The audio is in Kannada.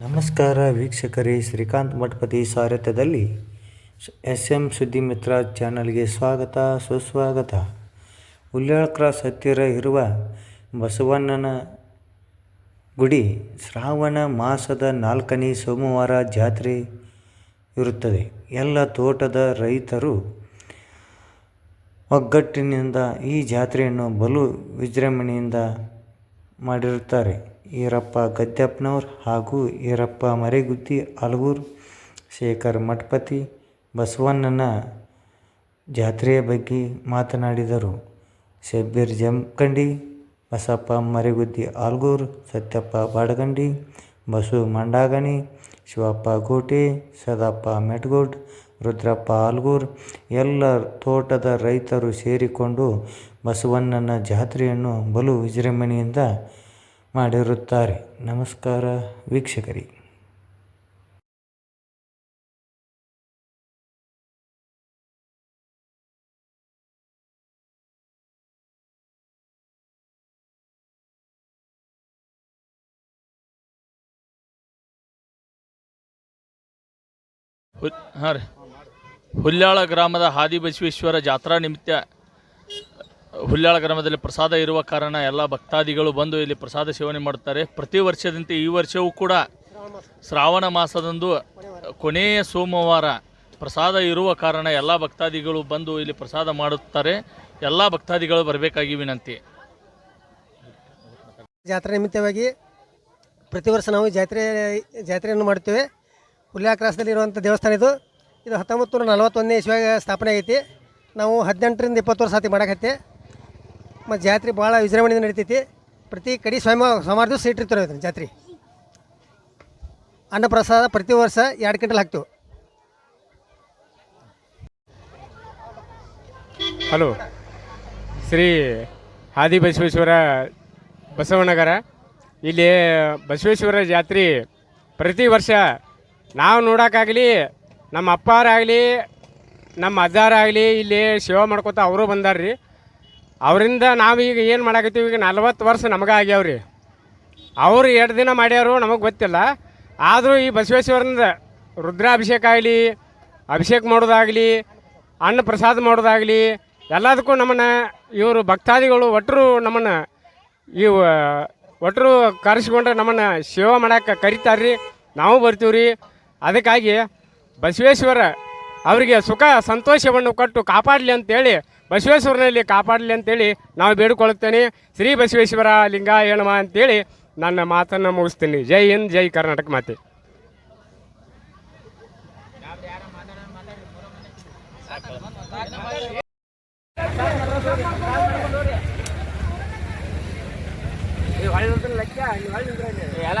ನಮಸ್ಕಾರ ವೀಕ್ಷಕರೇ, ಶ್ರೀಕಾಂತ್ ಮಠಪತಿ ಸಾರಥ್ಯದಲ್ಲಿ ಎಸ್ ಎಂ ಸುದ್ದಿಮಿತ್ರ ಚಾನಲ್ಗೆ ಸ್ವಾಗತ, ಸುಸ್ವಾಗತ. ಹುಲ್ಯಾಳ ಕ್ರಾಸ್ ಹತ್ತಿರ ಇರುವ ಬಸವಣ್ಣನ ಗುಡಿ ಶ್ರಾವಣ ಮಾಸದ ನಾಲ್ಕನೇ ಸೋಮವಾರ ಜಾತ್ರೆ ಇರುತ್ತದೆ. ಎಲ್ಲ ತೋಟದ ರೈತರು ಒಗ್ಗಟ್ಟಿನಿಂದ ಈ ಜಾತ್ರೆಯನ್ನು ಬಲು ವಿಜೃಂಭಣೆಯಿಂದ ಮಾಡಿರುತ್ತಾರೆ. ಈರಪ್ಪ ಗದ್ಯಪ್ಪನವ್ರು ಹಾಗೂ ಈರಪ್ಪ ಮರೆಗುದ್ದಿ ಅಲಗೂರು ಶೇಖರ್ ಮಠಪತಿ, ಬಸವಣ್ಣನ ಜಾತ್ರೆಯ ಬಗ್ಗೆ ಮಾತನಾಡಿದರು. ಶಬ್ಬೀರ್ ಜಮ್ಕಂಡಿ ಬಸಪ್ಪ ಮರಿಗುದ್ದಿ ಆಲ್ಗೂರು, ಸತ್ಯಪ್ಪ ಬಾಡಗಂಡಿ, ಬಸು ಮಂಡಾಗಣಿ, ಶಿವಪ್ಪ ಗೋಟೆ, ಸದಪ್ಪ ಮೆಟ್ಗೋಡ್, ರುದ್ರಪ್ಪ ಆಲ್ಗೂರ್ ಎಲ್ಲ ತೋಟದ ರೈತರು ಸೇರಿಕೊಂಡು ಬಸವಣ್ಣನ ಜಾತ್ರೆಯನ್ನು ಬಲು ವಿಜೃಂಭಣೆಯಿಂದ ಮಾಡಿರುತ್ತಾರೆ. ನಮಸ್ಕಾರ ವೀಕ್ಷಕರಿಗೆ ಹಾಂ ರೀ. ಹುಲ್ಯಾಳ ಗ್ರಾಮದ ಹಾದಿ ಬಸವೇಶ್ವರ ಜಾತ್ರಾ ನಿಮಿತ್ತ ಹುಲ್ಯಾಳ ಗ್ರಾಮದಲ್ಲಿ ಪ್ರಸಾದ ಇರುವ ಕಾರಣ ಎಲ್ಲ ಭಕ್ತಾದಿಗಳು ಬಂದು ಇಲ್ಲಿ ಪ್ರಸಾದ ಸೇವನೆ ಮಾಡುತ್ತಾರೆ. ಪ್ರತಿ ವರ್ಷದಂತೆ ಈ ವರ್ಷವೂ ಕೂಡ ಶ್ರಾವಣ ಮಾಸದಂದು ಕೊನೆಯ ಸೋಮವಾರ ಪ್ರಸಾದ ಇರುವ ಕಾರಣ ಎಲ್ಲ ಭಕ್ತಾದಿಗಳು ಬಂದು ಇಲ್ಲಿ ಪ್ರಸಾದ ಮಾಡುತ್ತಾರೆ. ಎಲ್ಲ ಭಕ್ತಾದಿಗಳು ಬರಬೇಕಾಗಿ ವಿನಂತಿ. ಜಾತ್ರೆ ನಿಮಿತ್ತವಾಗಿ ಪ್ರತಿ ವರ್ಷ ನಾವು ಜಾತ್ರೆ, ಜಾತ್ರೆಯನ್ನು ಮಾಡ್ತೇವೆ ಹುಲ್ಯಾ ಕ್ರಾಸ್ದಲ್ಲಿ ಇರುವಂಥ ದೇವಸ್ಥಾನ ಇದು. ಇದು ಹತ್ತೊಂಬತ್ತು ನೂರ ನಲವತ್ತೊಂದನೇ ಇಸ್ವಿಯಾಗ ಸ್ಥಾಪನೆ ಆಗೈತಿ. ನಾವು ಹದಿನೆಂಟರಿಂದ ಇಪ್ಪತ್ತು ವರ್ಷ ಸಾತಿ ಮಾಡಕತ್ತೆ ಮತ್ತು ಜಾತ್ರೆ ಭಾಳ ವಿಜೃಂಭಣೆಯಿಂದ ನಡಿತೈತಿ. ಪ್ರತಿ ಕಡೆ ಸ್ವಯಂ ಸುಮಾರು ದಿವಸ ಇಟ್ಟಿರ್ತಾರೆ ಅದನ್ನು ಜಾತ್ರೆ. ಅನ್ನಪ್ರಸಾದ ಪ್ರತಿ ವರ್ಷ ಎರಡು ಗಂಟೆಲಿ ಹಾಕ್ತೇವೆ. ಹಲೋ, ಶ್ರೀ ಆದಿ ಬಸವೇಶ್ವರ ಬಸವನಗರ. ಇಲ್ಲಿ ಬಸವೇಶ್ವರ ಜಾತ್ರೆ ಪ್ರತಿ ವರ್ಷ ನಾವು ನೋಡೋಕ್ಕಾಗಲಿ ನಮ್ಮ ಅಪ್ಪಾರಾಗಲಿ, ನಮ್ಮ ಅಜ್ಜಾರಾಗಲಿ ಇಲ್ಲಿ ಸೇವೆ ಮಾಡ್ಕೊತ ಅವರು ಬಂದಾರ್ರಿ. ಅವರಿಂದ ನಾವೀಗ ಏನು ಮಾಡಾಕತ್ತೀವಿ? ಈಗ ನಲ್ವತ್ತು ವರ್ಷ ನಮಗೆ ಆಗ್ಯಾವ್ರಿ ಅವರು ಎರಡು ದಿನ ಮಾಡ್ಯಾರು ನಮಗೆ ಗೊತ್ತಿಲ್ಲ. ಆದರೂ ಈ ಬಸವೇಶ್ವರನಿಂದ ರುದ್ರಾಭಿಷೇಕ ಆಗಲಿ, ಅಭಿಷೇಕ ಮಾಡೋದಾಗಲಿ, ಅನ್ನ ಪ್ರಸಾದ ಮಾಡೋದಾಗಲಿ, ಎಲ್ಲದಕ್ಕೂ ನಮ್ಮನ್ನು ಇವರು ಭಕ್ತಾದಿಗಳು ಒಟ್ಟರು ನಮ್ಮನ್ನು ಈ ಒಟ್ಟರು ಕರೆಸ್ಕೊಂಡ್ರೆ ನಮ್ಮನ್ನು ಸೇವೆ ಮಾಡಕ್ಕೆ ಕರಿತಾರೆ ರೀ ನಾವು ಬರ್ತೀವಿ ರೀ ಅದಕ್ಕಾಗಿ ಬಸವೇಶ್ವರ ಅವರಿಗೆ ಸುಖ, ಸಂತೋಷವನ್ನು ಕೊಟ್ಟು ಕಾಪಾಡಲಿ ಅಂತೇಳಿ ಬಸವೇಶ್ವರನಲ್ಲಿ ಕಾಪಾಡಲಿ ಅಂತೇಳಿ ನಾವು ಬೇಡಿಕೊಳ್ಳುತ್ತೇನೆ ಶ್ರೀ ಬಸವೇಶ್ವರ ಲಿಂಗ ಏನವ ಅಂತೇಳಿ ನನ್ನ ಮಾತನ್ನು ಮುಗಿಸ್ತೀನಿ. ಜೈ ಹಿಂದ್ ಜೈ ಕರ್ನಾಟಕ ಮಾತೆ. ಎಲ್ಲ